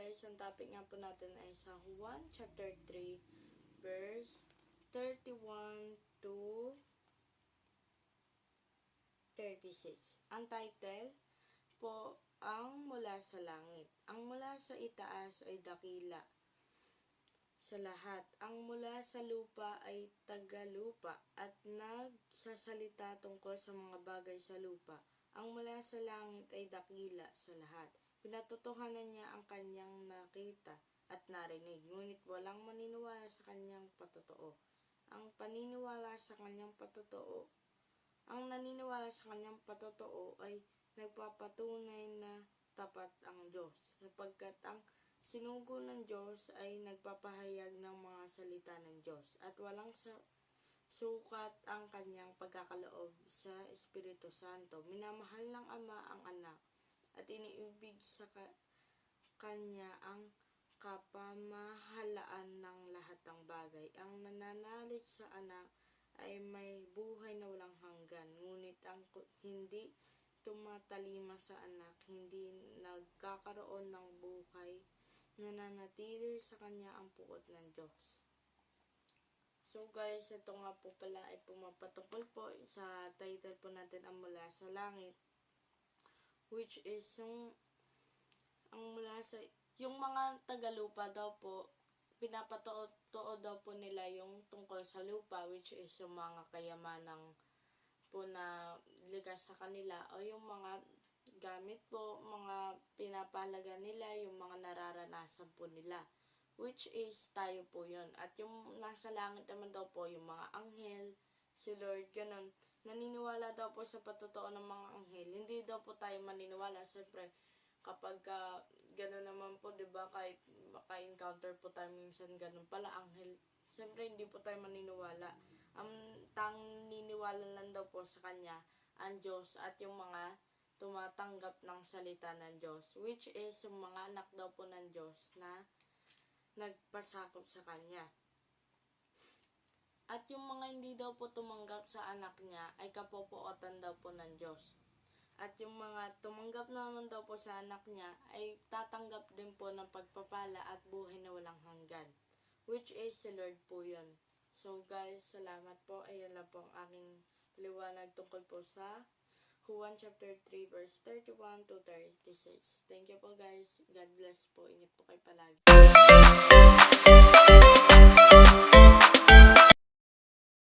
guys, ang topic nga po natin ay sa Juan chapter 3 verse 31 to 36. Ang title po ang mula sa langit. Ang mula sa itaas ay dakila sa lahat. Ang mula sa lupa ay tagalupa at nagsasalita tungkol sa mga bagay sa lupa. Ang mula sa langit ay dakila sa lahat. Pinatotohanan niya ang kanyang nakita at narinig, ngunit walang maniniwala sa kanyang patotoo. Ang paniniwala sa kanyang patotoo, ang naniniwala sa kanyang patotoo ay nagpapatunay na tapat ang Diyos, sapagkat ang sinugo ng Diyos ay nagpapahayag ng mga salita ng Diyos at walang sa sukat ang kanyang pagkakaloob sa Espiritu Santo. Minamahal ng Ama ang anak at iniibig sa ka- kanya ang kapamahalaan ng lahat ng bagay. Ang nananalig sa anak ay may buhay na walang hanggan, ngunit ang hindi tumatalima sa anak, hindi nagkakaroon ng buhay, nananatili sa kanya ang puot ng Diyos. So guys, ito nga po pala ay pumapatungkol po sa title po natin ang mula sa langit which is yung ang mula sa yung mga tagalupa daw po pinapatuod daw po nila yung tungkol sa lupa which is yung mga kayamanang po na likas sa kanila o yung mga gamit po, mga pinapalaga nila, yung mga nararanasan po nila. Which is tayo po yun. At yung nasa langit naman daw po, yung mga anghel, si Lord, ganun. Naniniwala daw po sa patotoo ng mga anghel. Hindi daw po tayo maniniwala. Siyempre, kapag ka, ganun naman po, di ba, kahit maka-encounter po tayo minsan ganun pala, anghel. Siyempre, hindi po tayo maniniwala. Ang tang niniwala lang daw po sa Kanya, ang Diyos at yung mga tumatanggap ng salita ng Diyos, which is yung mga anak daw po ng Diyos na nagpasakop sa Kanya. At yung mga hindi daw po tumanggap sa anak niya ay kapopootan daw po ng Diyos. At yung mga tumanggap naman daw po sa anak niya ay tatanggap din po ng pagpapala at buhay na walang hanggan. Which is si Lord po yun. So guys, salamat po. Ayan lang po ang aking liwanag tungkol po sa Juan chapter 3 verse 31 to 36. Thank you po guys. God bless po. Ingat po kayo palagi.